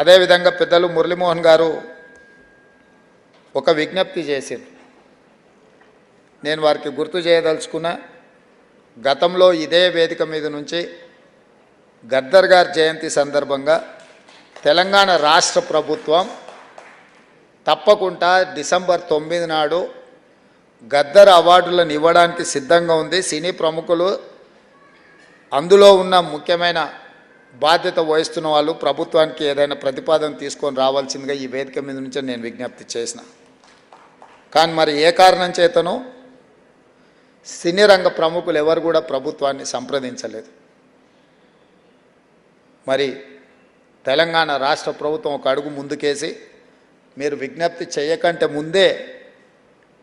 అదేవిధంగా పెద్దలు మురళీమోహన్ గారు ఒక విజ్ఞప్తి చేశారు. నేను వారికి గుర్తు చేయదలుచుకున్నా గతంలో ఇదే వేదిక మీద నుంచి గద్దర్ గారి జయంతి సందర్భంగా తెలంగాణ రాష్ట్ర ప్రభుత్వం తప్పకుండా డిసెంబర్ తొమ్మిది నాడు గద్దర్ అవార్డులను ఇవ్వడానికి సిద్ధంగా ఉంది. సినీ ప్రముఖులు అందులో ఉన్న ముఖ్యమైన బాధ్యత వహిస్తున్న వాళ్ళు ప్రభుత్వానికి ఏదైనా ప్రతిపాదన తీసుకొని రావాల్సిందిగా ఈ వేదిక మీద నుంచి నేను విజ్ఞప్తి చేసిన. కానీ మరి ఏ కారణం చేతనో సినీ రంగ ప్రముఖులు ఎవరు కూడా ప్రభుత్వాన్ని సంప్రదించలేదు. మరి తెలంగాణ రాష్ట్ర ప్రభుత్వం ఒక అడుగు ముందుకేసి మీరు విజ్ఞప్తి చేయకంటే ముందే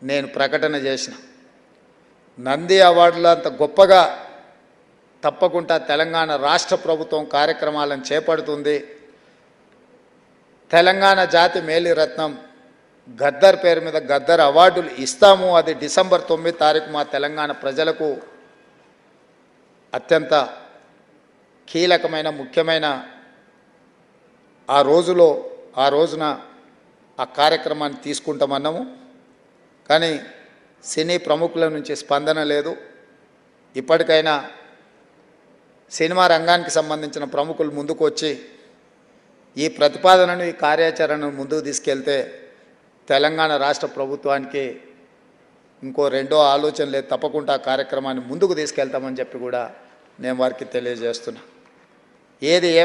నేను ప్రకటన చేసిన. నంది అవార్డులు అంత గొప్పగా తప్పకుండా తెలంగాణ రాష్ట్ర ప్రభుత్వం కార్యక్రమాలను చేపడుతుంది. తెలంగాణ జాతి మేలిరత్నం గద్దర్ పేరు మీద గద్దర్ అవార్డులు ఇస్తాము. అది డిసెంబర్ తొమ్మిది తారీఖు మా తెలంగాణ ప్రజలకు అత్యంత కీలకమైన ముఖ్యమైన ఆ రోజులో ఆ రోజున ఆ కార్యక్రమాన్ని తీసుకుంటామన్నాము. కానీ సినీ ప్రముఖుల నుంచి స్పందన లేదు. ఇప్పటికైనా సినిమా రంగానికి సంబంధించిన ప్రముఖులు ముందుకు వచ్చి ఈ ప్రతిపాదనను ఈ కార్యాచరణను ముందుకు తీసుకెళ్తే తెలంగాణ రాష్ట్ర ప్రభుత్వానికి ఇంకో రెండో ఆలోచన లేదు. తప్పకుండా కార్యక్రమాన్ని ముందుకు తీసుకెళ్తామని చెప్పి కూడా నేను వారికి తెలియజేస్తున్నా. ఏది ఏ